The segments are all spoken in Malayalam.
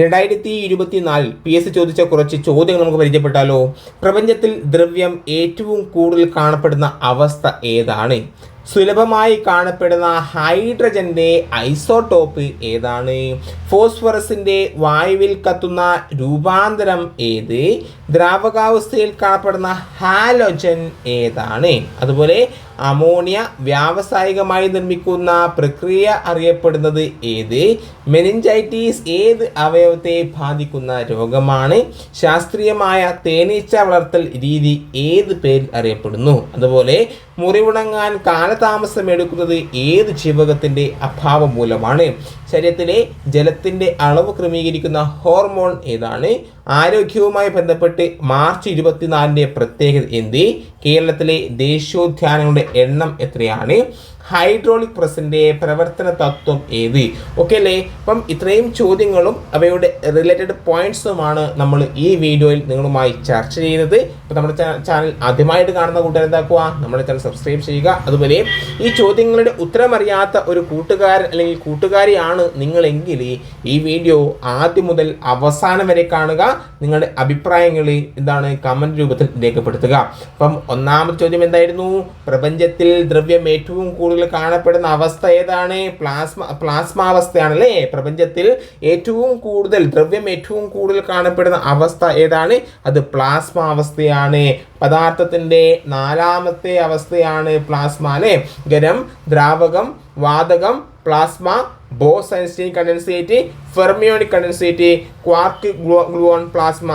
രണ്ടായിരത്തി ഇരുപത്തിനാലിൽ പി എസ് ചോദിച്ച കുറച്ച് ചോദ്യങ്ങൾ നമുക്ക് പരിചയപ്പെട്ടാലോ? പ്രപഞ്ചത്തിൽ ദ്രവ്യം ഏറ്റവും കൂടുതൽ കാണപ്പെടുന്ന അവസ്ഥ ഏതാണ്? സുലഭമായി കാണപ്പെടുന്ന ഹൈഡ്രജന്റെ ഐസോടോപ്പ് ഏതാണ്? ഫോസ്ഫറസിന്റെ വായുവിൽ കത്തുന്ന രൂപാന്തരം ഏത്? ദ്രാവകാവസ്ഥയിൽ കാണപ്പെടുന്ന ഹാലോജൻ ഏതാണ്? അതുപോലെ അമോണിയ വ്യാവസായികമായി നിർമ്മിക്കുന്ന പ്രക്രിയ അറിയപ്പെടുന്നത് ഏത്? മെനിഞ്ചൈറ്റീസ് ഏത് അവയവത്തെ ബാധിക്കുന്ന രോഗമാണ്? ശാസ്ത്രീയമായ തേനീച്ച വളർത്തൽ രീതി ഏത് പേരിൽ അറിയപ്പെടുന്നു? അതുപോലെ മുറിവുണങ്ങാൻ കാലതാമസം എടുക്കുന്നത് ഏത് ജീവകത്തിന്റെ അഭാവം മൂലമാണ്? ശരീരത്തിലെ ജലത്തിന്റെ അളവ് ക്രമീകരിക്കുന്ന ഹോർമോൺ ഏതാണ്? ആരോഗ്യവുമായി ബന്ധപ്പെട്ട് മാർച്ച് ഇരുപത്തിനാലിന്റെ പ്രത്യേകത എന്ത്? കേരളത്തിലെ ദേശീയോദ്യാനങ്ങളുടെ എണ്ണം എത്രയാണ്? ഹൈഡ്രോളിക് പ്രസിന്റെ പ്രവർത്തന തത്വം ഏത്? ഓക്കെ അല്ലേ? അപ്പം ഇത്രയും ചോദ്യങ്ങളും അവയുടെ റിലേറ്റഡ് പോയിന്റ്സുമാണ് നമ്മൾ ഈ വീഡിയോയിൽ നിങ്ങളുമായി ചർച്ച ചെയ്യുന്നത്. ഇപ്പോൾ നമ്മുടെ ചാനൽ ആദ്യമായിട്ട് കാണുന്ന കൂട്ടുകാർ എന്താക്കുക? നമ്മുടെ ചാനൽ സബ്സ്ക്രൈബ് ചെയ്യുക. അതുപോലെ ഈ ചോദ്യങ്ങളുടെ ഉത്തരമറിയാത്ത ഒരു കൂട്ടുകാരൻ അല്ലെങ്കിൽ കൂട്ടുകാരിയാണ് നിങ്ങളെങ്കിൽ ഈ വീഡിയോ ആദ്യം മുതൽ അവസാനം വരെ കാണുക. നിങ്ങളുടെ അഭിപ്രായങ്ങൾ എന്താണ്? കമന്റ് രൂപത്തിൽ രേഖപ്പെടുത്തുക. അപ്പം ഒന്നാമത്തെ ചോദ്യം എന്തായിരുന്നു? പ്രപഞ്ചത്തിൽ ദ്രവ്യം ഏറ്റവും കൂടുതൽ കാണപ്പെടുന്ന അവസ്ഥ ഏതാണ്? പ്ലാസ്മ പ്ലാസ്മാവസ്ഥയാണ് അല്ലേ പ്രപഞ്ചത്തിൽ ഏറ്റവും കൂടുതൽ ദ്രവ്യം ഏറ്റവും കൂടുതൽ കാണപ്പെടുന്ന അവസ്ഥ ഏതാണ്? അത് പ്ലാസ്മ അവസ്ഥയാണ് പദാർത്ഥത്തിന്റെ നാലാമത്തെ അവസ്ഥയാണ് പ്ലാസ്മ അല്ലേ? ഖരം ദ്രാവകം വാതകം plasma Bose Einstein condensate fermionic condensate quark gluon plasma.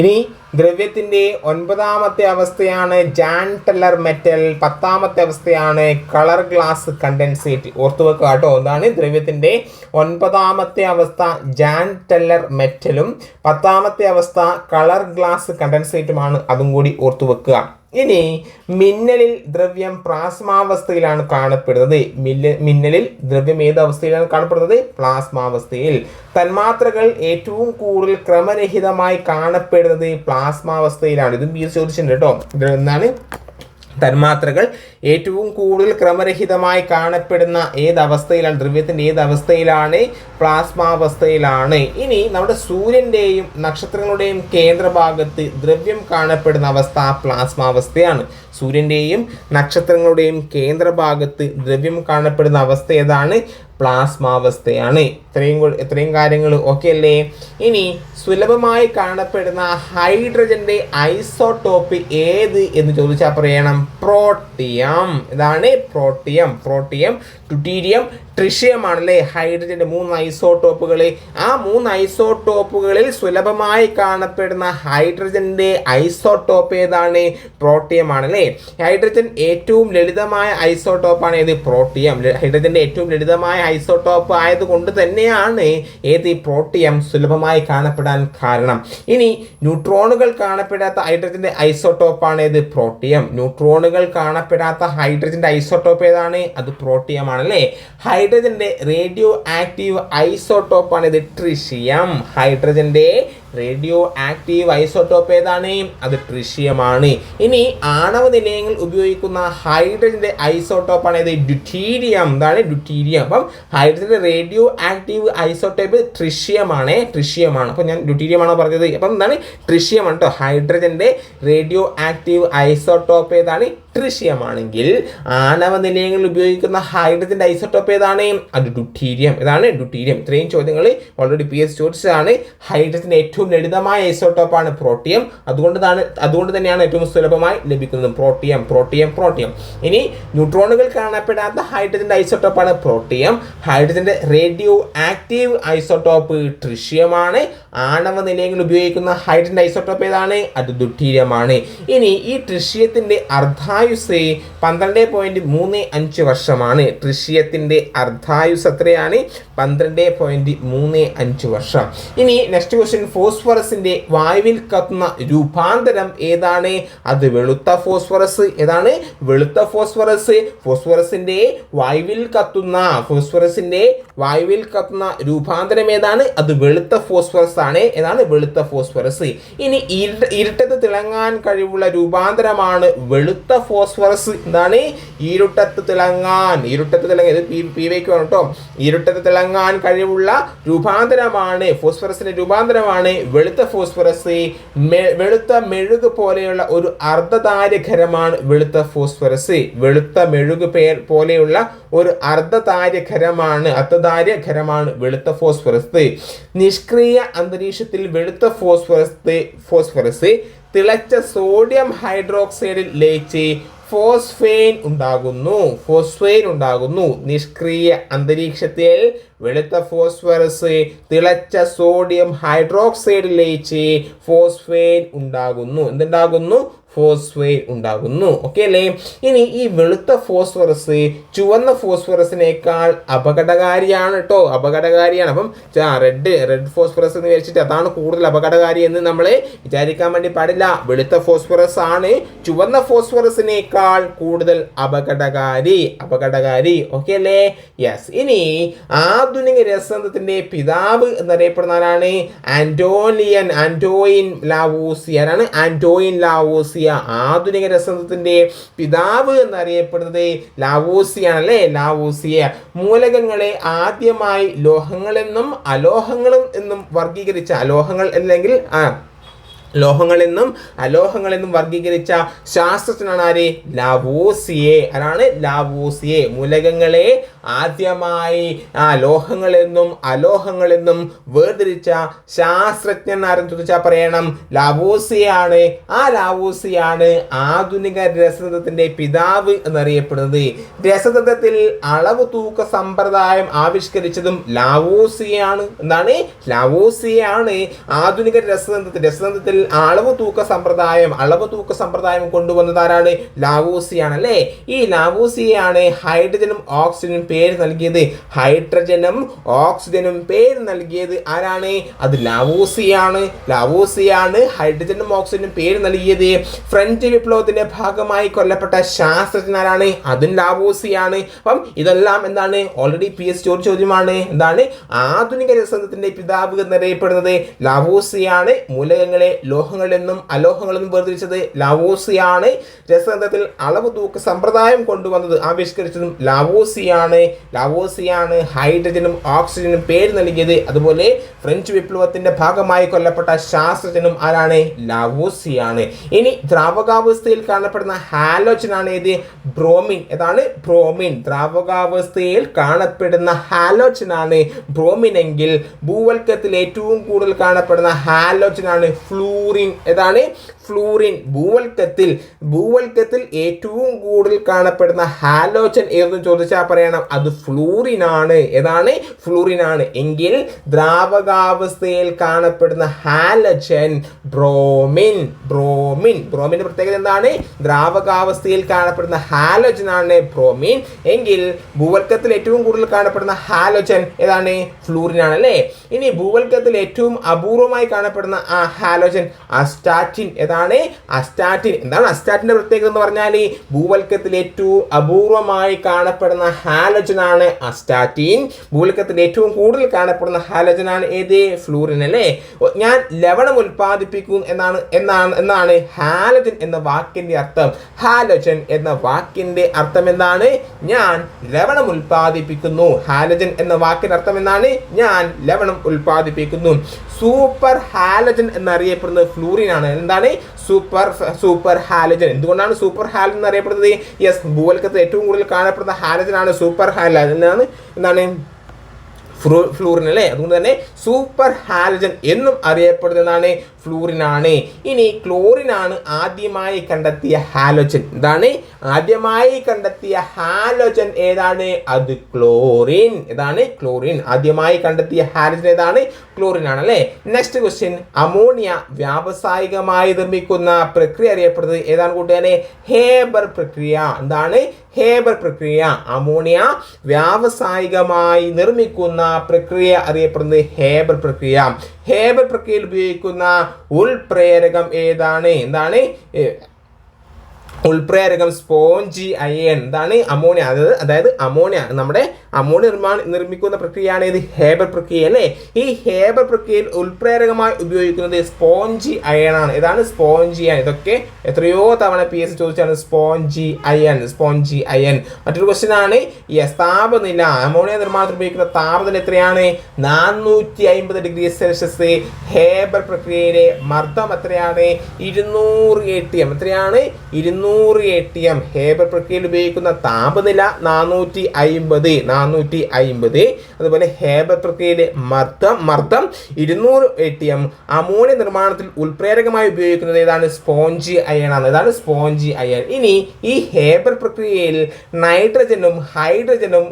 ഇനി ദ്രവ്യത്തിന്റെ ഒൻപതാമത്തെ അവസ്ഥയാണ് ജാൻ ടെല്ലർ മെറ്റൽ പത്താമത്തെ അവസ്ഥയാണ് കളർ ഗ്ലാസ് കണ്ടൻസേറ്റ് ഓർത്തു വെക്കുക കേട്ടോ. എന്താണ് ദ്രവ്യത്തിന്റെ ഒൻപതാമത്തെ അവസ്ഥ ജാൻ ടെല്ലർ മെറ്റലും പത്താമത്തെ അവസ്ഥ കളർ ഗ്ലാസ് കണ്ടൻസേറ്റുമാണ് അതും കൂടി ഓർത്തു വെക്കുക. ഇനി മിന്നലിൽ ദ്രവ്യം പ്ലാസ്മാവസ്ഥയിലാണ് കാണപ്പെടുന്നത്. മില്ല മിന്നലിൽ ദ്രവ്യം ഏത് അവസ്ഥയിലാണ് കാണപ്പെടുന്നത്? പ്ലാസ്മാവസ്ഥയിൽ. തന്മാത്രകൾ ഏറ്റവും കൂടുതൽ ക്രമരഹിതമായി കാണപ്പെടുന്നത് പ്ലാസ്മാവസ്ഥയിലാണ്. ഇതും ബി ചോദിച്ചിട്ടുണ്ട് കേട്ടോ. എന്താണ്? തന്മാത്രകൾ ഏറ്റവും കൂടുതൽ ക്രമരഹിതമായി കാണപ്പെടുന്ന ഏത് അവസ്ഥയിലാണ് ദ്രവ്യത്തിന്റെ ഏത് അവസ്ഥയിലാണ് പ്ലാസ്മാവസ്ഥയിലാണ്. ഇനി നമ്മുടെ സൂര്യന്റെയും നക്ഷത്രങ്ങളുടെയും കേന്ദ്രഭാഗത്ത് ദ്രവ്യം കാണപ്പെടുന്ന അവസ്ഥ പ്ലാസ്മാവസ്ഥയാണ്. സൂര്യന്റെയും നക്ഷത്രങ്ങളുടെയും കേന്ദ്രഭാഗത്ത് ദ്രവ്യം കാണപ്പെടുന്ന അവസ്ഥ ഏതാണ്? പ്ലാസ്മാവസ്ഥയാണ്. ഇത്രയും ഇത്രയും കാര്യങ്ങൾ ഓക്കെ അല്ലേ? ഇനി സുലഭമായി കാണപ്പെടുന്ന ഹൈഡ്രജന്റെ ഐസോടോപ്പ് ഏത് എന്ന് ചോദിച്ചാൽ പറയണം? പ്രോട്ടിയം. ഇതാണ് പ്രോട്ടിയം. പ്രോട്ടിയം ട്യൂട്ടീരിയം ട്രിഷ്യം ആണല്ലേ ഹൈഡ്രജന്റെ മൂന്ന് ഐസോടോപ്പുകൾ ആ മൂന്ന് ഐസോടോപ്പുകളിൽ സുലഭമായി കാണപ്പെടുന്ന ഹൈഡ്രജന്റെ ഐസോടോപ്പ് ഏതാണ്? പ്രോട്ടിയം അല്ലേ ഹൈഡ്രജൻ ഏറ്റവും ലളിതമായ ഐസോടോപ്പാണ് ഏത്? പ്രോട്ടിയം. ഹൈഡ്രജന്റെ ഏറ്റവും ലളിതമായ ഐസോടോപ്പ് ആയതുകൊണ്ട് തന്നെയാണ് ഏത്? പ്രോട്ടിയം സുലഭമായി കാണപ്പെടാൻ കാരണം. ഇനി ന്യൂട്രോണുകൾ കാണപ്പെടാത്ത ഹൈഡ്രജന്റെ ഐസോടോപ്പാണ് ഏത്? പ്രോട്ടിയം. ന്യൂട്രോണുകൾ കാണപ്പെടാത്ത ഹൈഡ്രജന്റെ ഐസോടോപ്പ് ഏതാണ്? അത് പ്രോട്ടിയം ആണല്ലേ ഹൈഡ്രജന്റെ റേഡിയോ ആക്റ്റീവ് ഐസോട്ടോപ്പാണ് ഇത് ട്രിഷിയം ഹൈഡ്രജന്റെ റേഡിയോ ആക്റ്റീവ് ഐസോട്ടോപ്പ് ഏതാണ്? അത് ട്രിഷ്യമാണ് ഇനി ആണവ നിലയങ്ങൾ ഉപയോഗിക്കുന്ന ഹൈഡ്രജന്റെ ഐസോട്ടോപ്പാണ് ഇത് ഡ്യൂട്ടീരിയം എന്താണ് ഡ്യൂട്ടീരിയം അപ്പം ഹൈഡ്രജന്റെ റേഡിയോ ആക്റ്റീവ് ഐസോട്ടോപ്പ് ട്രിഷ്യമാണ് ട്രിഷ്യമാണ് അപ്പോൾ ഞാൻ ഡ്യൂട്ടീരിയമാണോ പറഞ്ഞത്? അപ്പം എന്താണ്? ട്രിഷ്യമാണ് കേട്ടോ ഹൈഡ്രജന്റെ റേഡിയോ ആക്റ്റീവ് ഐസോട്ടോപ്പ് ഏതാണ്? ട്രിഷ്യമാണെങ്കിൽ ആണവ നിലയങ്ങളിൽ ഉപയോഗിക്കുന്ന ഹൈഡ്രജന്റെ ഐസോട്ടോപ്പ് ഏതാണ്? അത് ഡ്യൂട്ടീരിയം ഇതാണ് ഡ്യൂട്ടീരിയം ഇത്രയും ചോദ്യങ്ങൾ ഓൾറെഡി പി എസ് ചോദിച്ചതാണ്. ഹൈഡ്രജൻ ഏറ്റവും ലളിതമായ ഐസോട്ടോപ്പാണ് പ്രോട്ടിയം. അതുകൊണ്ടാണ് അതുകൊണ്ട് തന്നെയാണ് ഏറ്റവും സുലഭമായി ലഭിക്കുന്നത് പ്രോട്ടിയം പ്രോട്ടിയം പ്രോട്ടിയം. ഇനി ന്യൂട്രോണുകൾ കാണപ്പെടാത്ത ഹൈഡ്രജന്റെ ഐസോട്ടോപ്പാണ് പ്രോട്ടിയം. ഹൈഡ്രജന്റെ റേഡിയോ ആക്റ്റീവ് ഐസോട്ടോപ്പ് ട്രിഷ്യമാണ്. ആണവ നിലയങ്ങളിൽ ഉപയോഗിക്കുന്ന ഹൈഡ്രജന്റെ ഐസോട്ടോപ്പ് ഏതാണ്? അത് ദുഠീരമാണ് ഇനി ഈ ട്രിഷ്യത്തിന്റെ അർദ്ധായുസ് പന്ത്രണ്ട് പോയിന്റ് മൂന്ന് അഞ്ച് വർഷമാണ്. ട്രിഷ്യത്തിന്റെ അർദ്ധായുസ് എത്രയാണ്? പന്ത്രണ്ട് പോയിന്റ് മൂന്ന് അഞ്ച് വർഷം. ഇനി നെക്സ്റ്റ് ക്വസ്റ്റ്യൻ ഫോസ് ഫോസ്ഫറസിന്റെ വായുവിൽ കത്തുന്ന രൂപാന്തരം ഏതാണ്? അത് വെളുത്ത ഫോസ്ഫറസ്. ഏതാണ്? വെളുത്ത ഫോസ്ഫറസ്. ഫോസ്ഫറസിന്റെ വായുവിൽ കത്തുന്ന ഫോസ്ഫറസിന്റെ വായുവിൽ കത്തുന്ന രൂപാന്തരം ഏതാണ്? അത് വെളുത്ത ഫോസ്ഫറസ് ആണ്. ഏതാണ്? വെളുത്ത ഫോസ്ഫറസ്. ഇനി ഇരുട്ട ഇരുട്ടത്ത് തിളങ്ങാൻ കഴിവുള്ള രൂപാന്തരമാണ് വെളുത്ത ഫോസ്ഫറസ്. എന്താണ്? ഇരുട്ടത്ത് തിളങ്ങാൻ. ഇരുട്ടത്ത് തിളങ്ങാൻ. ഇത് പി പി വയ്ക്ക് കേട്ടോ. ഇരുട്ടത്ത് തിളങ്ങാൻ കഴിവുള്ള രൂപാന്തരമാണ് ഫോസ്ഫറസിന്റെ രൂപാന്തരമാണ് വെളുത്ത ഫോസ്ഫറസ് വെളുത്ത മെഴുക് പോലെയുള്ള ഒരു അർദ്ധതാര്യഖരമാണ് വെളുത്ത ഫോസ്ഫറസ്. വെളുത്ത മെഴുക് പേർ പോലെയുള്ള ഒരു അർദ്ധതാര്യഖരമാണ് അർദ്ധതാര്യഖരമാണ് വെളുത്ത ഫോസ്ഫറസ്. നിഷ്ക്രിയ അന്തരീക്ഷത്തിൽ വെളുത്ത ഫോസ്ഫറസ് ഫോസ്ഫറസ് തിളച്ച സോഡിയം ഹൈഡ്രോക്സൈഡിൽ ലയിച്ച് ഫോസ്ഫെയിൻ ഉണ്ടാകുന്നു. ഫോസ്ഫെയിൻ ഉണ്ടാകുന്നു. നിഷ്ക്രിയ അന്തരീക്ഷത്തിൽ വെളുത്ത ഫോസ്ഫറസ് തിളച്ച സോഡിയം ഹൈഡ്രോക്സൈഡ് ലയിച്ച് ഫോസ്ഫെയിൻ ഉണ്ടാകുന്നു. എന്തുണ്ടാകുന്നു? ഫോസ്ഫെയിൻ ഉണ്ടാകുന്നു ഓക്കെ അല്ലേ? ഇനി ഈ വെളുത്ത ഫോസ്ഫറസ് ചുവന്ന ഫോസ്ഫറസിനേക്കാൾ അപകടകാരിയാണ് കേട്ടോ അപകടകാരിയാണ്. അപ്പം റെഡ് റെഡ് ഫോസ്ഫറസ് എന്ന് വിചാരിച്ചിട്ട് അതാണ് കൂടുതൽ അപകടകാരി എന്ന് നമ്മൾ വിചാരിക്കാൻ വേണ്ടി പാടില്ല. വെളുത്ത ഫോസ്ഫറസ് ആണ്. ചുവന്ന ഫോസ്ഫറസിനേക്കാൾ കൂടുതൽ അപകടകാരി. അപകടകാരി. ഓക്കെ അല്ലേ? യെസ് ഇനി ആധുനിക രസതന്ത്രത്തിന്റെ പിതാവ് എന്നറിയപ്പെടുന്ന ആരാണ്? ആന്റോണിയൻ ആന്റോയിൻ ലാവൂസിയ ആരാണ്? ആന്റോയിൻ ലാവൂസിയ ആധുനിക രസതന്ത്രത്തിന്റെ പിതാവ് എന്നറിയപ്പെടുന്നത് ലാവോസിയാണ് അല്ലേ ലാവോസിയ മൂലകങ്ങളെ ആദ്യമായി ലോഹങ്ങളെന്നും അലോഹങ്ങളും എന്നും വർഗീകരിച്ച അലോഹങ്ങൾ അല്ലെങ്കിൽ ആ ലോഹങ്ങളെന്നും അലോഹങ്ങളെന്നും വർഗീകരിച്ച ശാസ്ത്രജ്ഞനാണ് ആര്? ലാവോസിയെ. ആരാണ്? ലാവോസിയെ. മൂലകങ്ങളെ ആദ്യമായി ആ ലോഹങ്ങളെന്നും അലോഹങ്ങളെന്നും വേർതിരിച്ച ശാസ്ത്രജ്ഞൻ ആരെന്ന് ചോദിച്ചാൽ പറയണം. ലാവോസിയാണ്. ആ ലാവോസിയാണ് ആധുനിക രസതന്ത്രത്തിന്റെ പിതാവ് എന്നറിയപ്പെടുന്നത്. രസതന്ത്രത്തിൽ അളവ് തൂക്ക സമ്പ്രദായം ആവിഷ്കരിച്ചതും ലാവോസിയാണ്. എന്താണ്? ലാവോസിയാണ് ആധുനിക രസതന്ത്രത്തിൽ. രസതന്ത്രത്തിൽ അളവ് തൂക്ക സമ്പ്രദായം അളവ് തൂക്ക സമ്പ്രദായം കൊണ്ടുവന്നത് ആരാണ്? ലാവോസിയാണ് അല്ലേ ഈ ലാവോസിയാണ് ഹൈഡ്രജനും ഓക്സിജനും പേര് നൽകിയത്. ഹൈഡ്രജനും ഓക്സിജനും പേര് നൽകിയത് ആരാണ്? അത് ലാവോസിയാണ്. ലാവോസിയാണ് ഹൈഡ്രജനും ഓക്സിജനും പേര് നൽകിയത്. ഫ്രഞ്ച് വിപ്ലവത്തിന്റെ ഭാഗമായി കൊല്ലപ്പെട്ട ശാസ്ത്രജ്ഞനാരാണ് അതും ലാവോസിയാണ്. അപ്പം ഇതെല്ലാം എന്താണ്? ഓൾറെഡി പി എസ് ചോദ്യ ചോദ്യമാണ്. എന്താണ്? ആധുനിക രസത്തിന്റെ പിതാവ് എന്നറിയപ്പെടുന്നത് ലാവോസിയാണ്. മൂലകങ്ങളെ ലോഹങ്ങളെന്നും അലോഹങ്ങളെന്നും വേർതിരിച്ചത് ലാവോസിയാണ്. രസതന്ത്രത്തിൽ അളവ് തൂക്ക സമ്പ്രദായം കൊണ്ടുവന്നത് ആവിഷ്കരിച്ചതും ലാവോസിയാണ്. ലാവോസിയാണ് ഹൈഡ്രജനും ഓക്സിജനും പേര് നൽകിയത്. അതുപോലെ ഫ്രഞ്ച് വിപ്ലവത്തിന്റെ ഭാഗമായി കൊല്ലപ്പെട്ട ശാസ്ത്രജ്ഞനും ആരാണ്? ലാവോസിയാണ്. ഇനി ദ്രാവകാവസ്ഥയിൽ കാണപ്പെടുന്ന ഹാലോജൻ ആണ് ഏത്? ബ്രോമിൻ. ഏതാണ്? ബ്രോമിൻ. ദ്രാവകാവസ്ഥയിൽ കാണപ്പെടുന്ന ഹാലോജൻ ആണ് ബ്രോമിൻ എങ്കിൽ ഭൂവൽക്കത്തിൽ ഏറ്റവും കൂടുതൽ കാണപ്പെടുന്ന ഹാലോജൻ ആണ് ഫ്ലൂറിൻ ഏതാണ്? ഫ്ലൂറിൻ. ഭൂവൽക്കത്തിൽ ഭൂവൽക്കത്തിൽ ഏറ്റവും കൂടുതൽ കാണപ്പെടുന്ന ഹാലോജൻ ഏതെന്ന് ചോദിച്ചാൽ പറയണം. അത് ഫ്ലൂറിൻ ആണ് ഏതാണ്? ഫ്ലൂറിൻ ആണ് എങ്കിൽ ദ്രാവകാവസ്ഥയിൽ കാണപ്പെടുന്ന ഹാലജൻ ബ്രോമിൻ. ബ്രോമിൻ. ബ്രോമിന്റെ പ്രത്യേകത എന്താണ്? ദ്രാവകാവസ്ഥയിൽ കാണപ്പെടുന്ന ഹാലോജൻ ആണ് ബ്രോമിൻ. എങ്കിൽ ഭൂവൽക്കത്തിൽ ഏറ്റവും കൂടുതൽ കാണപ്പെടുന്ന ഹാലോജൻ ഏതാണ്? ഫ്ലൂറിൻ ആണ് അല്ലേ? ഇനി ഭൂവൽക്കത്തിൽ ഏറ്റവും അപൂർവമായി കാണപ്പെടുന്ന ആ ഹാലോജൻ അസ്റ്റാറ്റിൻ ഏതാണ്? അസ്റ്റാറ്റിൻ. എന്താണ് അസ്റ്റാറ്റിന്റെ പ്രത്യേകത എന്ന് പറഞ്ഞാൽ ഭൂവൽക്കത്തിൽ ഏറ്റവും അപൂർവമായി കാണപ്പെടുന്ന ഹാലജൻ ആണ് അസ്റ്റാറ്റിൻ. ഭൂവൽക്കത്തിൽ ഏറ്റവും കൂടുതൽ കാണപ്പെടുന്ന ഹാലജൻ ആണ് ഏത്? ഫ്ലൂറിൻ അല്ലേ? ഞാൻ ലവണം ഉൽപ്പാദിപ്പിക്കും എന്നാണ് എന്നാണ് എന്നാണ് ഹാലജൻ എന്ന വാക്കിന്റെ അർത്ഥം. ഹാലജൻ എന്ന വാക്കിന്റെ അർത്ഥം എന്താണ്? ഞാൻ ലവണം ഉൽപ്പാദിപ്പിക്കുന്നു. ഹാലജൻ എന്ന വാക്കിന്റെ അർത്ഥം എന്താണ്? ഞാൻ ലവണം ഉൽപ്പാദിപ്പിക്കുന്നു. സൂപ്പർ ഹാലജൻ എന്നറിയപ്പെടുന്നത് ഫ്ലൂറിൻ ആണ് എന്താണ്? Super super halogen. എന്തുകൊണ്ടാണ് സൂപ്പർ ഹാലജൻ എന്നറിയപ്പെടുന്നത്? യെസ് ഭൂവൽക്കത്തിൽ ഏറ്റവും കൂടുതൽ കാണപ്പെടുന്ന ഹാലജൻ ആണ് സൂപ്പർ ഹാലജൻ. എന്നാണ് എന്താണ്? ഫ്ലൂ ഫ്ലൂറിൻ അല്ലേ? അതുകൊണ്ട് തന്നെ സൂപ്പർ ഹാലജൻ എന്നും അറിയപ്പെടുന്നതാണ് ഫ്ലൂറിനാണ് ഇനി ക്ലോറിൻ ആണ് ആദ്യമായി കണ്ടെത്തിയ ഹാലോജൻ എന്താണ് ആദ്യമായി കണ്ടെത്തിയ ഹാലോജൻ ഏതാണ്? അത് ക്ലോറിൻ ഏതാണ് ക്ലോറിൻ ആദ്യമായി കണ്ടെത്തിയ ഹാലോജൻ ഏതാണ്? ക്ലോറിൻ ആണ് അല്ലേ? നെക്സ്റ്റ് ക്വസ്റ്റ്യൻ അമോണിയ വ്യാവസായികമായി നിർമ്മിക്കുന്ന പ്രക്രിയ അറിയപ്പെടുന്നത് ഏതാണ് കൂട്ടുകാരെ? ഹേബർ പ്രക്രിയ. എന്താണ്? ഹേബർ പ്രക്രിയ. അമോണിയ വ്യാവസായികമായി നിർമ്മിക്കുന്ന പ്രക്രിയ അറിയപ്പെടുന്നത് ഹേബർ പ്രക്രിയ. ഹേബർ പ്രക്രിയയിൽ ഉപയോഗിക്കുന്ന ഉൾപ്രേരകം ഏതാണ്? എന്താണ്? ഉൾപ്രേരകം സ്പോഞ്ചി അയൺ. എന്താണ്? അമോണിയ. അതായത് അതായത് അമോണിയ. നമ്മുടെ അമോണിയ നിർമ്മാണ നിർമ്മിക്കുന്ന പ്രക്രിയയാണ് ഇത് ഹേബർ പ്രക്രിയ അല്ലേ? ഈ ഹേബർ പ്രക്രിയയിൽ ഉൽപ്രേരകമായി ഉപയോഗിക്കുന്നത് സ്പോഞ്ചി അയണാണ് ഇതാണ് സ്പോഞ്ചി അയൺ ഇതൊക്കെ എത്രയോ തവണ പി എസ് ചോദിച്ചാണ് സ്പോഞ്ചി അയൺ സ്പോഞ്ചി അയൺ മറ്റൊരു ക്വസ്റ്റ്യൻ ആണ് യെസ് താപനില അമോണിയ നിർമ്മാണത്തിൽ ഉപയോഗിക്കുന്ന താപനില എത്രയാണ്? നാനൂറ്റി അമ്പത് ഡിഗ്രി സെൽഷ്യസ് ഹേബർ പ്രക്രിയയിലെ മർദ്ദം എത്രയാണ്? ഇരുന്നൂറ് എ ടി എം എത്രയാണ്? ഇരുന്നൂറ് എ ടി എം ഹേബർ പ്രക്രിയയിൽ ഉപയോഗിക്കുന്ന താപനില നാനൂറ്റി അയിമ്പത് നാനൂറ്റി അയിമ്പത് അതുപോലെ ഹേബർ പ്രക്രിയയിലെ മർദ്ദം മർദ്ദം ഇരുന്നൂറ് എ ടി എം അമോണിയ നിർമ്മാണത്തിൽ ഉൽപ്രേരകമായി ഉപയോഗിക്കുന്നത് ഏതാണ്? സ്പോഞ്ചി അയൺ ആണ്. ഇതാണ് സ്പോഞ്ചി അയൺ. ഇനി ഈ ഹേബർ പ്രക്രിയയിൽ നൈട്രജനും ഹൈഡ്രജനും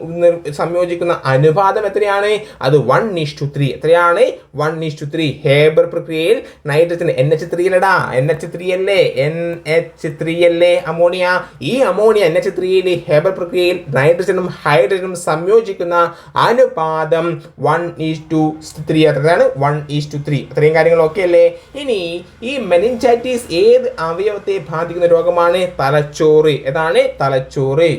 സംയോജിക്കുന്ന അനുപാതം എത്രയാണ്? അത് വൺ ടു ത്രീ എത്രയാണ്? വൺ ടു ത്രീ ഹേബർ പ്രക്രിയയിൽ നൈട്രജൻ എൻ എച്ച് ത്രീ അല്ലടാ എൻ എച്ച് ത്രീ അല്ലേ? എൻ എച്ച് ത്രീ അല്ലേ അമോണിയ? ഈ അമോണിയ എൻ എച്ച് ത്രീയിൽ ഹേബർ പ്രക്രിയയിൽ നൈട്രജനും ഹൈഡ്രജനും സംയോജിക്കുന്ന അനുപാതം വൺ ഈസ് ടു ത്രീ അത്രയാണ് വൺ ഈസ് ടു ത്രീ അത്രയും കാര്യങ്ങൾ ഓക്കെ അല്ലേ? ഇനി ഈ മെനിഞ്ചൈറ്റിസ് ഏത് അവയവത്തെ ബാധിക്കുന്ന രോഗമാണ്? തലച്ചോറ്. ഏതാണ്? തലച്ചോറ്.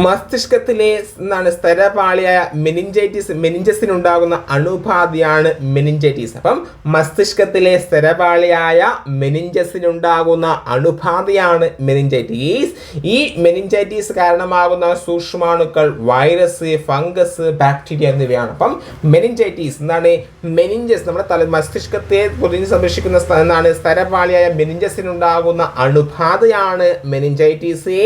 മസ്തിഷ്കത്തിലെ എന്താണ് സ്ഥലപാളിയായ മെനിഞ്ചൈറ്റിസ് മെനിഞ്ചസിനുണ്ടാകുന്ന അണുബാധയാണ് മെനിഞ്ചൈറ്റിസ് അപ്പം മസ്തിഷ്കത്തിലെ സ്ഥലപാളിയായ മെനിഞ്ചസിനുണ്ടാകുന്ന അണുബാധയാണ് മെനിഞ്ചൈറ്റിസ് ഈ മെനിഞ്ചൈറ്റിസ് കാരണമാകുന്ന സൂക്ഷ്മാണുക്കൾ വൈറസ് ഫംഗസ് ബാക്ടീരിയ എന്നിവയാണ്. അപ്പം മെനിഞ്ചൈറ്റിസ് എന്താണ് മെനിഞ്ചസ് നമ്മുടെ തല മസ്തിഷ്കത്തെ പൊതിഞ്ഞ് സംരക്ഷിക്കുന്ന എന്താണ് സ്ഥലപാളിയായ മെനിഞ്ചസിനുണ്ടാകുന്ന അണുബാധയാണ് മെനിഞ്ചൈറ്റിസ്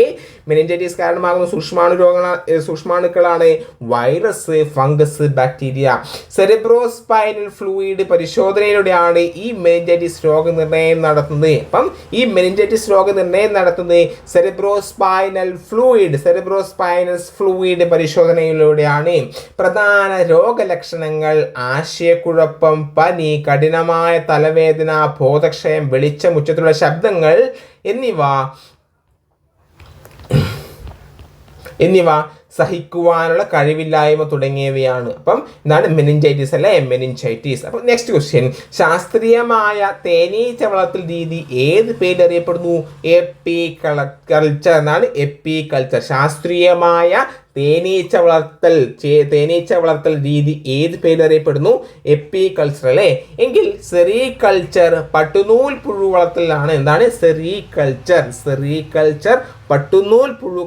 മെനിഞ്ചൈറ്റിസ് കാരണമാകുന്ന സൂക്ഷ്മാണു രോഗങ്ങളാണ് സൂക്ഷ്മാണുക്കളാണ് virus fungus bacteria cerebro spinal fluid പരിശോധനയിലൂടെയാണ് ഈ മെനിഞ്ചൈറ്റിസ് രോഗനിർണയം നടത്തുന്നത്. അപ്പം ഈ മെനിഞ്ചൈറ്റിസ് രോഗനിർണയം നടത്തുന്നത് cerebrospinal fluid cerebro cerebrospinal fluid പരിശോധനയിലൂടെയാണ്. പ്രധാന രോഗലക്ഷണങ്ങൾ ആശയക്കുഴപ്പം പനി കഠിനമായ തലവേദന ബോധക്ഷയം വെളിച്ചം ഉച്ചത്തിലുള്ള ശബ്ദങ്ങൾ എന്നിവ എന്നിവ സഹിക്കുവാനുള്ള കഴിവില്ലായ്മ തുടങ്ങിയവയാണ്. അപ്പം എന്താണ് മെനിഞ്ചൈറ്റിസ് അല്ലെ? മെനിഞ്ചൈറ്റിസ് അപ്പം നെക്സ്റ്റ് ക്വസ്റ്റ്യൻ ശാസ്ത്രീയമായ തേനീച്ച വളർത്തൽ രീതി ഏത് പേരിൽ അറിയപ്പെടുന്നു? എപ്പി കൾച്ചർ എന്നാണ് എപ്പി കൾച്ചർ ശാസ്ത്രീയമായ തേനീച്ച വളർത്തൽ തേനീച്ച വളർത്തൽ രീതി ഏത് പേരിൽ അറിയപ്പെടുന്നു? എപ്പി കൾച്ചർ അല്ലേ? എങ്കിൽ സെറി കൾച്ചർ പട്ടുനൂൽ പുഴു വളർത്തലാണ് എന്താണ്? സെറി കൾച്ചർ സെറി കൾച്ചർ പട്ടുനൂൽ പുഴു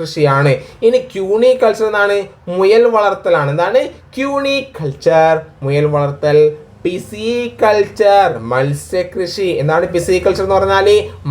കൃഷിയാണ്. ഇനി ക്യൂണി കൾച്ചർ എന്നാണ് മുയൽ വളർത്തലാണ്. എന്താണ്? ക്യൂണി കൾച്ചർ മുയൽ വളർത്തൽ. പിസി കൾച്ചർ മത്സ്യകൃഷി. എന്താണ് പിസികൾച്ചർ എന്ന് പറഞ്ഞാൽ?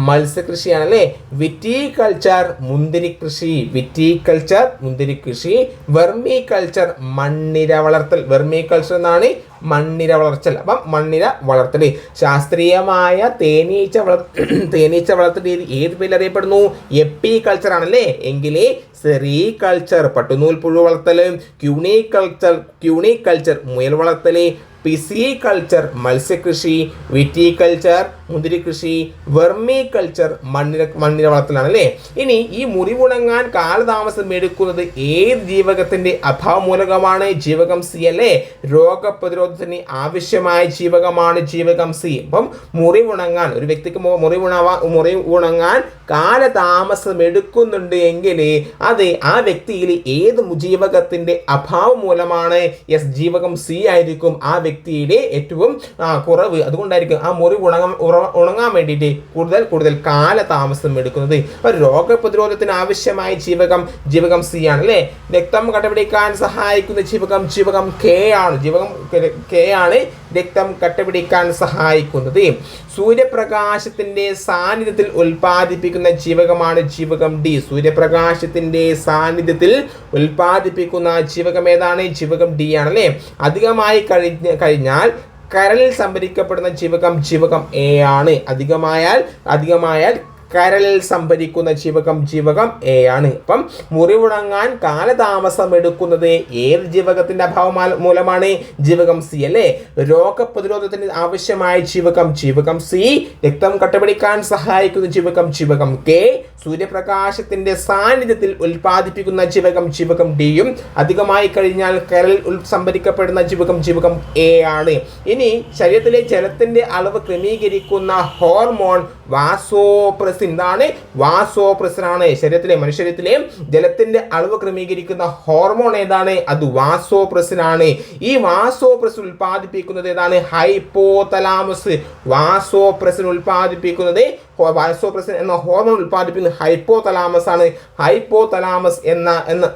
മത്സ്യകൃഷിയാണ് അല്ലേ വിറ്റി കൾച്ചർ മുന്തിരി കൃഷി. വിറ്റി കൾച്ചർ മുന്തിരി കൃഷി. വെർമി കൾച്ചർ മണ്ണിര വളർത്തൽ. വെർമി കൾച്ചർ എന്നാണ് മണ്ണിര വളർത്തൽ അപ്പം മണ്ണിര വളർത്തൽ. ശാസ്ത്രീയമായ തേനീച്ച വളർ തേനീച്ച വളർത്തൽ രീതി ഏത് പേരിൽ അറിയപ്പെടുന്നു? എപ്പി കൾച്ചർ ആണല്ലേ? എങ്കിൽ സെറി കൾച്ചർ പട്ടുനൂൽ പുഴു വളർത്തൽ ക്യൂണി കൾച്ചർ ക്യൂണി കൾച്ചർ മുയൽ വളർത്തൽ പിസി കൾച്ചർ മത്സ്യകൃഷി വിറ്റി കൾച്ചർ മുന്തിരി കൃഷി വെർമി കൾച്ചർ മണ്ണിര മണ്ണിര വളർത്തലാണ് അല്ലേ ഇനി ഈ മുറിവുണങ്ങാൻ കാലതാമസം എടുക്കുന്നത് ഏത് ജീവകത്തിന്റെ അഭാവമൂലകമാണ്? ജീവകം സി അല്ലേ? രോഗപ്രതിരോധത്തിന് ആവശ്യമായ ജീവകമാണ് ജീവകം സി. അപ്പം മുറിവുണങ്ങാൻ ഒരു വ്യക്തിക്ക് മുറിവുണവാ മുറിവുണങ്ങാൻ കാലതാമസം എടുക്കുന്നുണ്ട് എങ്കിൽ അത് ആ വ്യക്തിയിൽ ഏത് ജീവകത്തിന്റെ അഭാവം മൂലമാണ് യെസ് ജീവകം സി ആയിരിക്കും ആ വ്യക്തിയിലെ ഏറ്റവും കുറവ്. അതുകൊണ്ടായിരിക്കും ആ മുറി ഉണങ്ങാൻ വേണ്ടിയിട്ട് കൂടുതൽ കൂടുതൽ കാലതാമസം എടുക്കുന്നത്. അപ്പോൾ രോഗപ്രതിരോധത്തിന് ആവശ്യമായ ജീവകം ജീവകം സി ആണ് അല്ലേ? രക്തം കട്ടപിടിക്കാൻ സഹായിക്കുന്ന ജീവകം ജീവകം കെ ആണ്. ജീവകം കെ ആണ് രക്തം കട്ടപിടിക്കാൻ സഹായിക്കുന്നത്. സൂര്യപ്രകാശത്തിന്റെ സാന്നിധ്യത്തിൽ ഉൽപ്പാദിപ്പിക്കുന്ന ജീവകമാണ് ജീവകം ഡി സൂര്യപ്രകാശത്തിന്റെ സാന്നിധ്യത്തിൽ ഉൽപ്പാദിപ്പിക്കുന്ന ജീവകം ഏതാണ്? ജീവകം ഡി ആണല്ലേ അധികമായി കഴിഞ്ഞ കഴിഞ്ഞാൽ കരളിൽ സംഭരിക്കപ്പെടുന്ന ജീവകം ജീവകം എ ആണ്. അധികമായാൽ അധികമായാൽ കരളിൽ സംഭരിക്കുന്ന ജീവകം ജീവകം എ ആണ്. അപ്പം മുറിവുണങ്ങാൻ കാലതാമസം എടുക്കുന്നത് ഏത് ജീവകത്തിന്റെ അഭാവം മൂലമാണ്? ജീവകം സി അല്ലേ? രോഗപ്രതിരോധത്തിന് ആവശ്യമായ ജീവകം ജീവകം സി രക്തം കട്ടപിടിക്കാൻ സഹായിക്കുന്ന ജീവകം ജീവകം കെ സൂര്യപ്രകാശത്തിന്റെ സാന്നിധ്യത്തിൽ ഉൽപ്പാദിപ്പിക്കുന്ന ജീവകം ജീവകം ഡിയും അധികമായി കഴിഞ്ഞാൽ കരളിൽ ഉൽ സംഭരിക്കപ്പെടുന്ന ജീവകം ജീവകം എ ആണ്. ഇനി ശരീരത്തിലെ ജലത്തിന്റെ അളവ് ക്രമീകരിക്കുന്ന ഹോർമോൺ ഇതാണ്. വാസോപ്രസിൻ ആണ് ശരീരത്തിലെ മനുഷ്യരത്തിലെ ജലത്തിന്റെ അളവ് ക്രമീകരിക്കുന്ന ഹോർമോൺ ഏതാണ്? അത് വാസോപ്രസിൻ ആണ് ഈ വാസോപ്രസിൻ ഉൽപ്പാദിപ്പിക്കുന്നത് ഏതാണ്? ഹൈപ്പോതലാമസ്. വാസോപ്രസിൻ ഉൽപ്പാദിപ്പിക്കുന്നത് വാസോപ്രസൻ വാസോപ്രസിൻ എന്ന ഹോർമോൺ ഉൽപ്പാദിപ്പിക്കുന്ന ഹൈപ്പോതലാമസ് ആണ്. ഹൈപ്പോതലാമസ് എന്ന എന്ന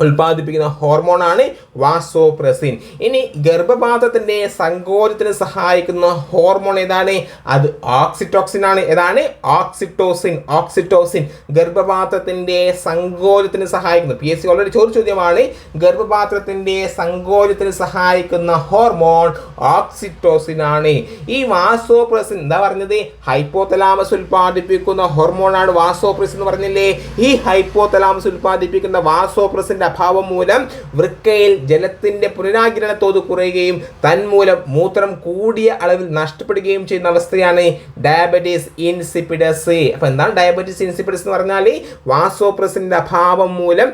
ഉൽപ്പാദിപ്പിക്കുന്ന ഹോർമോണാണ് വാസോപ്രസിൻ. ഇനി ഗർഭപാത്രത്തിന്റെ സങ്കോചത്തിന് സഹായിക്കുന്ന ഹോർമോൺ ഏതാണ്? അത് ഓക്സിറ്റോക്സിൻ ആണ്. ഏതാണ്? ഓക്സിറ്റോസിൻ ഓക്സിറ്റോസിൻ ഗർഭപാത്രത്തിന്റെ സങ്കോചത്തിന് സഹായിക്കുന്നു. പി എസ് സി ഓൾറെഡി ചോദിച്ച ചോദ്യമാണ്. ഗർഭപാത്രത്തിന്റെ സങ്കോചത്തിന് സഹായിക്കുന്ന ഹോർമോൺ ഓക്സിറ്റോസിൻ ആണ്. ഈ വാസോപ്രസിൻ എന്താ പറഞ്ഞത്? ഹൈപ്പോതലാമസ് ഉൽപ്പാദിപ്പിക്കുന്ന ഹോർമോണാണ് വാസോപ്രസിൻ എന്ന് പറഞ്ഞില്ലേ? ഈ ഹൈപ്പോതലാമസ് ഉൽപ്പാദിപ്പിക്കുന്ന വാസോപ്രസിന്റെ അഭാവം മൂലം വൃക്കയിൽ ജലത്തിന്റെ പുനരാകിരണ തോത് കുറയുകയും തന്മൂലം മൂത്രം കൂടിയ അളവിൽ നഷ്ടപ്പെടുകയും ചെയ്യുന്ന അവസ്ഥയാണ് ഡയബറ്റീസ് ഇൻസിപ്പിഡസ് അപ്പോൾ എന്താണ് ഡയബറ്റീസ് ഇൻസിപ്പിഡസ് എന്ന് പറഞ്ഞാൽ വാസോപ്രസിന്റെ അഭാവം മൂലം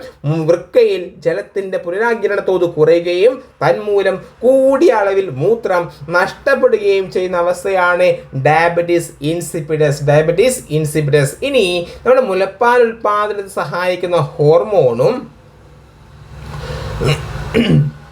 വൃക്കയിൽ ജലത്തിന്റെ പുനരാകിരണ തോത് കുറയുകയും തന്മൂലം കൂടിയ അളവിൽ മൂത്രം നഷ്ടപ്പെടുകയും ചെയ്യുന്ന അവസ്ഥയാണ് ഡയബറ്റീസ് ഇൻസിപ്പിഡസ് ഡയബറ്റീസ് ഇൻസിപ്പിഡസ് ഇനി നമ്മുടെ മുലപ്പാൽ ഉൽപാദനത്തിന് സഹായിക്കുന്ന ഹോർമോണും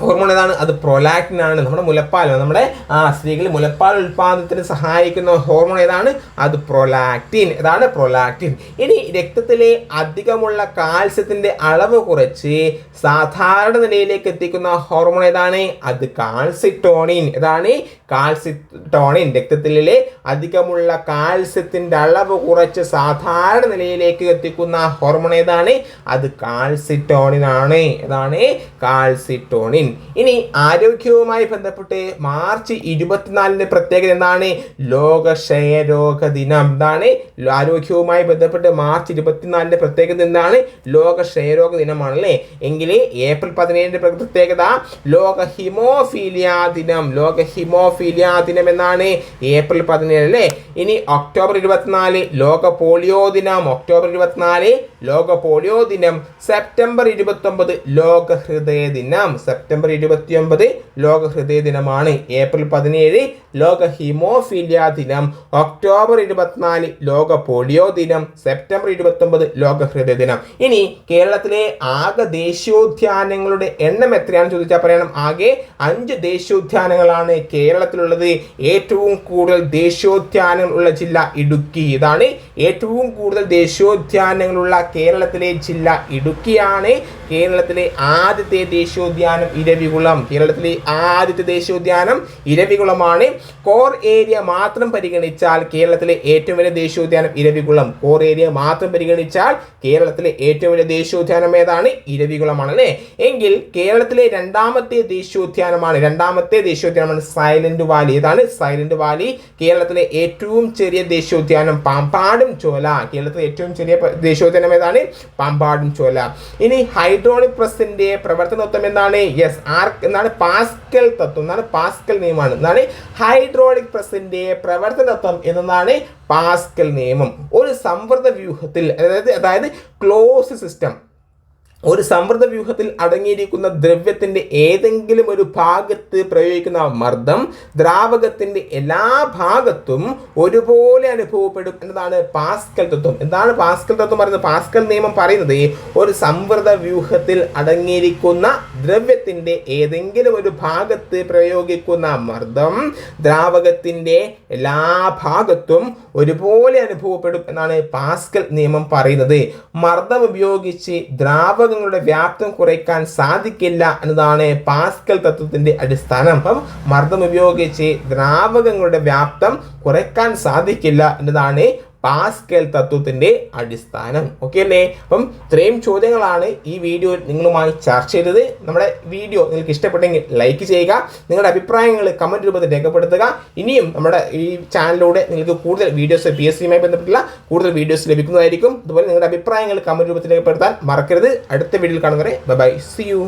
ഹോർമോൺ ഏതാണ് അത് പ്രൊലാക്റ്റിൻ ആണ് നമ്മുടെ മുലപ്പാൽ നമ്മുടെ സ്ത്രീകൾ മുലപ്പാൽ ഉൽപാദനത്തിന് സഹായിക്കുന്ന ഹോർമോൺ ഏതാണ്? അത് പ്രൊലാക്റ്റിൻ. ഏതാണ്? പ്രൊലാക്റ്റിൻ. ഇനി രക്തത്തിലെ അധികമുള്ള കാൽസ്യത്തിന്റെ അളവ് കുറച്ച് സാധാരണ നിലയിലേക്ക് എത്തിക്കുന്ന ഹോർമോൺ ഏതാണ്? അത് കാൽസിറ്റോണിൻ ഏതാണ്? കാൽസിറ്റോണിൻ രക്തത്തിലെ അധികമുള്ള കാൽസ്യത്തിന്റെ അളവ് കുറച്ച് സാധാരണ നിലയിലേക്ക് എത്തിക്കുന്ന ഹോർമോൺ ഏതാണ്? അത് കാൽസിറ്റോണിൻ ആണ്. ഏതാണ്? കാൽസിറ്റോണിൻ. ഇനി ആരോഗ്യവുമായി ബന്ധപ്പെട്ട് മാർച്ച് ഇരുപത്തിനാലിന്റെ പ്രത്യേകത എന്താണ്? ലോക ക്ഷയരോഗ ദിനം. എന്താണ്? ആരോഗ്യവുമായി ബന്ധപ്പെട്ട് മാർച്ച് ഇരുപത്തിനാലിന്റെ പ്രത്യേകത എന്താണ്? ലോക ക്ഷയരോഗ ദിനമാണല്ലേ? എങ്കിൽ ഏപ്രിൽ പതിനേഴിന്റെ പ്രത്യേകത ലോക ഹിമോഫീലിയ ദിനം. ലോക ഹിമോഫീലിയ ദിനം എന്നാണ് ഏപ്രിൽ പതിനേഴ് അല്ലേ? ഇനി ഒക്ടോബർ ഇരുപത്തിനാല് ലോക പോളിയോ ദിനം. ഒക്ടോബർ ഇരുപത്തിനാല് ലോക പോളിയോ ദിനം. സെപ്റ്റംബർ ഇരുപത്തൊമ്പത് ലോക ഹൃദയ ദിനം. സെപ്റ്റംബർ ഇരുപത്തിയൊമ്പത് ലോക ഹൃദയ ദിനമാണ് ഏപ്രിൽ പതിനേഴ് ലോക ഹിമോഫീലിയ ദിനം. ഒക്ടോബർ ഇരുപത്തിനാല് ലോക പോളിയോ ദിനം. സെപ്റ്റംബർ ഇരുപത്തൊമ്പത് ലോക ഹൃദയ ദിനം. ഇനി കേരളത്തിലെ ആകെ ദേശീയോദ്യാനങ്ങളുടെ എണ്ണം എത്രയാണെന്ന് ചോദിച്ചാൽ പറയണം. ആകെ അഞ്ച് ദേശീയോദ്യാനങ്ങളാണ് കേരളത്തിലുള്ളത് ഏറ്റവും കൂടുതൽ ദേശീയോദ്യാനങ്ങൾ ഉള്ള ജില്ല ഇടുക്കി. ഇതാണ് ഏറ്റവും കൂടുതൽ ദേശീയോദ്യാനങ്ങളുള്ള കേരളത്തിലെ ജില്ല ഇടുക്കിയാണ്. കേരളത്തിലെ ആദ്യത്തെ ദേശീയോദ്യാനം ഇരവികുളം. കേരളത്തിലെ ആദ്യത്തെ ദേശീയോദ്യാനം ഇരവികുളമാണ്. കോർ ഏരിയ മാത്രം പരിഗണിച്ചാൽ കേരളത്തിലെ ഏറ്റവും വലിയ ദേശീയോദ്യാനം ഇരവികുളം. കോർ ഏരിയ മാത്രം പരിഗണിച്ചാൽ കേരളത്തിലെ ഏറ്റവും വലിയ ദേശീയോദ്യാനം ഏതാണ്? ഇരവികുളമാണ് അല്ലേ എങ്കിൽ കേരളത്തിലെ രണ്ടാമത്തെ ദേശീയോദ്യാനമാണ്. രണ്ടാമത്തെ ദേശീയോദ്യാനമാണ് സൈലന്റ് വാലി ഏതാണ് സൈലന്റ് വാലി കേരളത്തിലെ ഏറ്റവും ചെറിയ ദേശീയോദ്യാനം പാമ്പാടും ചോല. കേരളത്തിലെ ഏറ്റവും ചെറിയ ദേശീയോദ്യാനം ഏതാണ്? പാമ്പാടും ചോല. ഇനി ഹൈഡ്രോളിക് പ്രസിന്റെ പ്രവർത്തന തത്വം എന്താണ്? യെസ് ആർ എന്താണ്? പാസ്കൽ തത്വം. എന്നാണ് പാസ്കൽ നിയമമാണ്. എന്നാണ് ഹൈഡ്രോളിക് പ്രസിന്റെ പ്രവർത്തന തത്വം എന്നതാണ് പാസ്കൽ നിയമം. ഒരു സംവൃത വ്യൂഹത്തിൽ അതായത് അതായത് ക്ലോസ് സിസ്റ്റം ഒരു സമൃദ്ധ വ്യൂഹത്തിൽ അടങ്ങിയിരിക്കുന്ന ദ്രവ്യത്തിന്റെ ഏതെങ്കിലും ഒരു ഭാഗത്ത് പ്രയോഗിക്കുന്ന മർദ്ദം ദ്രാവകത്തിന്റെ എല്ലാ ഭാഗത്തും ഒരുപോലെ അനുഭവപ്പെടും എന്നതാണ് പാസ്കൽ തത്വം. എന്താണ് പാസ്കൽ തത്വം പറയുന്നത്? പാസ്കൽ നിയമം പറയുന്നത് ഒരു സമൃദ്ധ വ്യൂഹത്തിൽ അടങ്ങിയിരിക്കുന്ന ദ്രവ്യത്തിന്റെ ഏതെങ്കിലും ഒരു ഭാഗത്ത് പ്രയോഗിക്കുന്ന മർദ്ദം ദ്രാവകത്തിന്റെ എല്ലാ ഭാഗത്തും ഒരുപോലെ അനുഭവപ്പെടും എന്നാണ് പാസ്കൽ നിയമം പറയുന്നത്. മർദ്ദം ഉപയോഗിച്ച് ദ്രാവകങ്ങളുടെ വ്യാപ്തം കുറയ്ക്കാൻ സാധിക്കില്ല എന്നതാണ് പാസ്കൽ തത്വത്തിന്റെ അടിസ്ഥാനം. അപ്പം മർദ്ദം ഉപയോഗിച്ച് ദ്രാവകങ്ങളുടെ വ്യാപ്തം കുറയ്ക്കാൻ സാധിക്കില്ല എന്നതാണ് പാസ്കൽ തത്വത്തിന്റെ അടിസ്ഥാനം. ഓക്കെ അല്ലേ? അപ്പം ഇത്രയും ചോദ്യങ്ങളാണ് ഈ വീഡിയോ നിങ്ങളുമായി ചർച്ച ചെയ്തത്. നമ്മുടെ വീഡിയോ നിങ്ങൾക്ക് ഇഷ്ടപ്പെട്ടെങ്കിൽ ലൈക്ക് ചെയ്യുക. നിങ്ങളുടെ അഭിപ്രായങ്ങൾ കമന്റ് രൂപത്തിൽ രേഖപ്പെടുത്തുക. ഇനിയും നമ്മുടെ ഈ ചാനലിലൂടെ നിങ്ങൾക്ക് കൂടുതൽ വീഡിയോസ് പി എസ് സിയുമായി ബന്ധപ്പെട്ടുള്ള കൂടുതൽ വീഡിയോസ് ലഭിക്കുന്നതായിരിക്കും. അതുപോലെ നിങ്ങളുടെ അഭിപ്രായങ്ങൾ കമന്റ് രൂപത്തിൽ രേഖപ്പെടുത്താൻ മറക്കരുത്. അടുത്ത വീഡിയോയിൽ കാണുന്നവരെ ബൈ സി യു